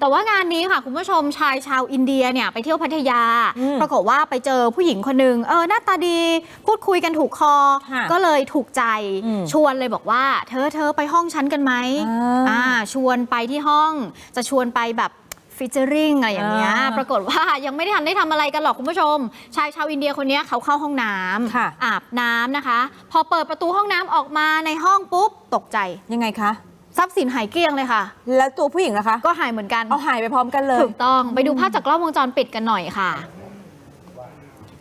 แต่ว่างานนี้ค่ะคุณผู้ชมชายชาวอินเดียเนี่ยไปเที่ยวพัทยาอืมปรากฏว่าไปเจอผู้หญิงคนหนึ่งเออหน้าตาดีพูดคุยกันถูกคอค่ะก็เลยถูกใจอืมชวนเลยบอกว่า เธอเธอไปห้องฉันกันไหมอ่าอ่าชวนไปที่ห้องจะชวนไปแบบฟิชเจอริงอะไรอย่างเงี้ยอ่าปรากฏว่ายังไม่ได้ทันได้ทำอะไรกันหรอกคุณผู้ชม ชายชาวอินเดียคนเนี้ยเขาเข้าห้องน้ำค่ะอาบน้ำนะคะ พอเปิดประตูห้องน้ำออกมาในห้องปุ๊บตกใจยังไงคะ ทรัพย์สินหายเกลี้ยงเลยค่ะ แล้วตัวผู้หญิงล่ะคะ ก็หายเหมือนกัน เอาหายไปพร้อมกันเลย ถูกต้องไปดูภาพจากกล้องวงจรปิดกันหน่อยค่ะ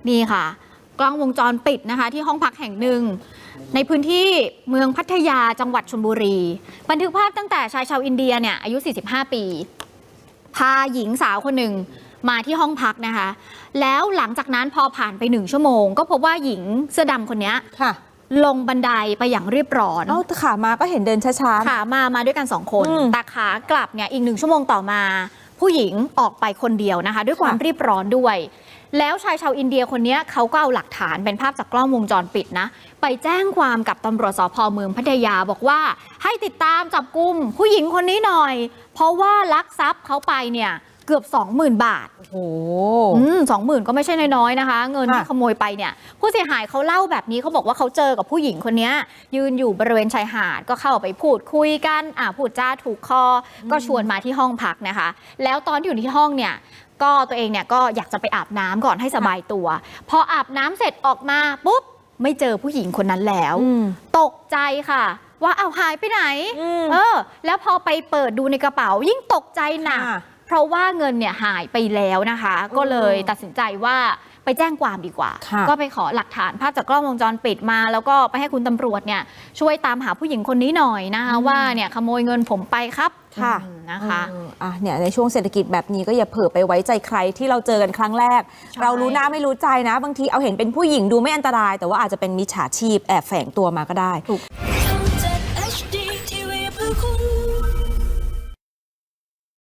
นี่ค่ะ กล้องวงจรปิดนะคะ ที่ห้องพักแห่งหนึ่ง ในพื้นที่เมืองพัทยาจังหวัดชลบุรี บันทึกภาพตั้งแต่ชายชาวอินเดียเนี่ยอายุ 45 ปี พาหญิงสาวคนหนึ่งมาที่ห้องพักนะคะ แล้วหลังจากนั้นพอผ่านไปหนึ่งชั่วโมง ก็พบว่าหญิงเสื้อดำคนเนี้ยค่ะ ลงบันไดไปอย่างเรียบร้อนเอ้าแต่ขามาก็เห็นเดินช้าๆ ขามามาด้วยกันสองคน อืมแต่ขากลับเนี่ยอีกหนึ่งชั่วโมงต่อมา ผู้หญิงออกไปคนเดียวนะคะ ด้วยความค่ะ รีบร้อนด้วย แล้วชายชาวอินเดียคนเนี้ยเขาก็เอาหลักฐานเป็นภาพจากกล้องวงจรปิดนะ ไปแจ้งความกับตำรวจสพเมืองพัทยาบอกว่าให้ติดตามจับกลุ่มผู้หญิงคนนี้หน่อย เพราะว่าลักทรัพย์เขาไปเนี่ย เกือบ 20,000 บาท โอ้โหสองหมื่นก็ไม่ใช่น้อยๆนะคะ เงินที่ค่ะขโมยไปเนี่ยผู้เสียหายเขาเล่าแบบนี้เขาบอกว่าเขาเจอกับผู้หญิงคนเนี้ยยืนอยู่บริเวณชายหาดก็เข้าไปพูดคุยกันอ่าพูดจาถูกคออก็ชวนมาที่ห้องพักนะคะ แล้วตอนที่อยู่ที่ห้องเนี่ยก็ตัวเองเนี่ยก็อยากจะไปอาบน้ำก่อนให้สบายตัว พออาบน้ำเสร็จออกมาปุ๊บไม่เจอผู้หญิงคนนั้นแล้วอืมตกใจค่ะ ว่าเอาวหายไปไหนอืมเออ แล้วพอไปเปิดดูในกระเป๋ายิ่งตกใจหนักค่ะ เพราะว่าเงินเนี่ยหายไปแล้วนะคะ ก็เลยตัดสินใจว่าไปแจ้งความดีกว่าค่ะก็ไปขอหลักฐานภาพจากกล้องวงจรปิดมา แล้วก็ไปให้คุณตำรวจเนี่ยช่วยตามหาผู้หญิงคนนี้หน่อยนะคะว่าเนี่ยขโมยเงินผมไปครับค่ะอืมนะคะเอออะเนี่ยในช่วงเศรษฐกิจแบบนี้ก็อย่าเผลอไปไว้ใจใครที่เราเจอกันครั้งแรกใช่เรารู้หน้าไม่รู้ใจนะ บางทีเอาเห็นเป็นผู้หญิงดูไม่อันตราย แต่ว่าอาจจะเป็นมิจฉาชีพแอบแฝงตัวมาก็ได้ถูกทำ